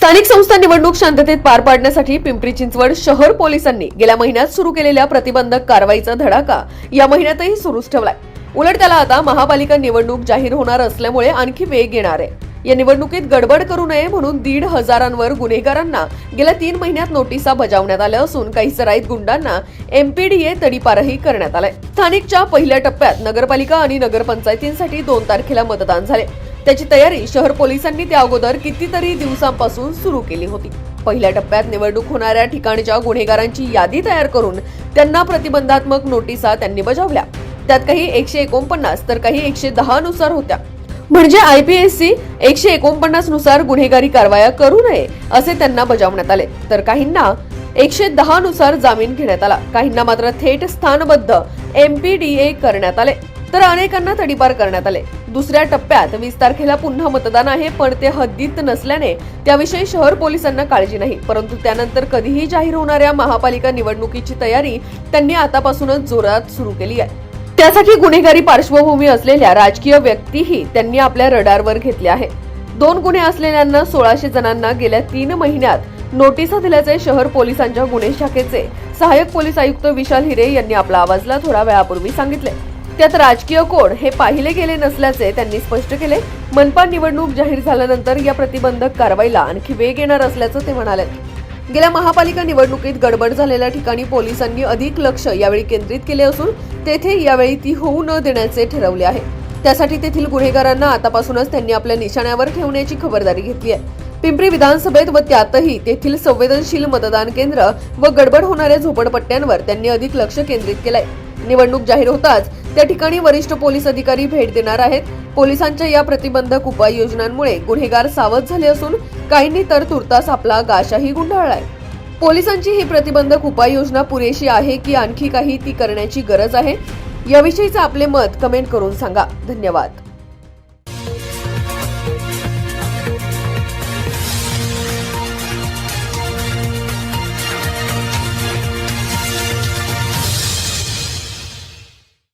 स्थानिक संस्था निवडणूक शांततेत पार पाडण्यासाठी पिंपरी चिंचवड शहर पोलिसांनी गेल्या महिन्यात सुरू केलेल्या प्रतिबंधक कारवाईचा धडाका या महिन्यातही सुरूच ठेवलाय. उलट त्याला आता महापालिका निवडणूक जाहीर होणार असल्यामुळे आणखी वेग येणार आहे. या निवडणुकीत गडबड करू नये म्हणून दीड हजारांवर गुन्हेगारांना गेल्या तीन महिन्यात नोटिसा बजावण्यात आल्या असून काही सराईत गुंडांना एमपीडीए तडीपारही करण्यात आलाय. स्थानिकच्या पहिल्या टप्प्यात नगरपालिका आणि नगरपंचायतींसाठी दोन तारखेला मतदान झाले. त्याची तयारी शहर पोलिसांनी त्या अगोदर कितीतरी दिवसांपासून सुरू केली होती. पहिल्या टप्प्यात निवडणूक होणाऱ्या ठिकाणच्या गुन्हेगारांची यादी तयार करून त्यांना प्रतिबंधात्मक नोटिसा त्यांनी बजावल्या. त्यात काही एकशे एकोणपन्नास तर काही एकशे दहा नुसार होत्या. म्हणजे आयपीएससी एकशे एकोणपन्नासनुसार गुन्हेगारी कारवाया करू नये असे त्यांना बजावण्यात आले. तर काहींना एकशे दहा नुसार जामीन घेण्यात आला. काहींना मात्र थेट स्थानबद्ध एमपीडीए करण्यात आले. तर अनेकांना तडीपार करण्यात आले. दुसऱ्या टप्प्यात वीस तारखेला पुन्हा मतदान आहे पण ते हद्दीत नसल्याने त्याविषयी शहर पोलिसांना काळजी नाही. परंतु त्यानंतर कधीही जाहीर होणाऱ्या महापालिका निवडणुकीची तयारी त्यांनी आतापासूनच जोरात सुरू केली आहे. त्यासाठी गुन्हेगारी पार्श्वभूमी असलेल्या राजकीय व्यक्तीही त्यांनी आपल्या रडारवर घेतल्या आहे. दोन गुन्हे असलेल्यांना सोळाशे जणांना गेल्या तीन महिन्यात नोटिसा दिल्याचे शहर पोलिसांच्या गुन्हे शाखेचे सहाय्यक पोलीस आयुक्त विशाल हिरे यांनी आपला आवाजला थोड्या वेळापूर्वी सांगितले. त्यात राजकीय कोड हे पाहिले गेले नसल्याचे त्यांनी स्पष्ट केले. मनपा निवडणूक जाहीर झाल्यानंतर या प्रतिबंधक कारवाईला आणखी वेग येणार असल्याचं ते म्हणाले. गेल्या महापालिका निवडणुकीत गडबड झालेल्या ठिकाणी पोलिसांनी अधिक लक्ष यावेळी केंद्रित केले असून तेथे यावेळी ती होऊ न देण्याचे ठरवले आहे. त्यासाठी तेथील गुन्हेगारांना आतापासूनच त्यांनी आपल्या निशाण्यावर ठेवण्याची खबरदारी घेतली आहे. पिंपरी विधानसभेत व त्यातही तेथील संवेदनशील मतदान केंद्र व गडबड होणाऱ्या झोपडपट्ट्यांवर त्यांनी अधिक लक्ष केंद्रित केलंय. निवडणूक जाहीर होताच त्या ठिकाणी वरिष्ठ पोलीस अधिकारी भेट देणार आहेत. पोलिसांच्या या प्रतिबंधक उपाययोजनांमुळे गुन्हेगार सावध झाले असून काहींनी तर तुर्तास आपला गाशाही गुंडाळलाय. पोलिसांची ही प्रतिबंधक उपाययोजना पुरेशी आहे की आणखी काही ती करण्याची गरज आहे? याविषयीचं आपले मत कमेंट करून सांगा. धन्यवाद.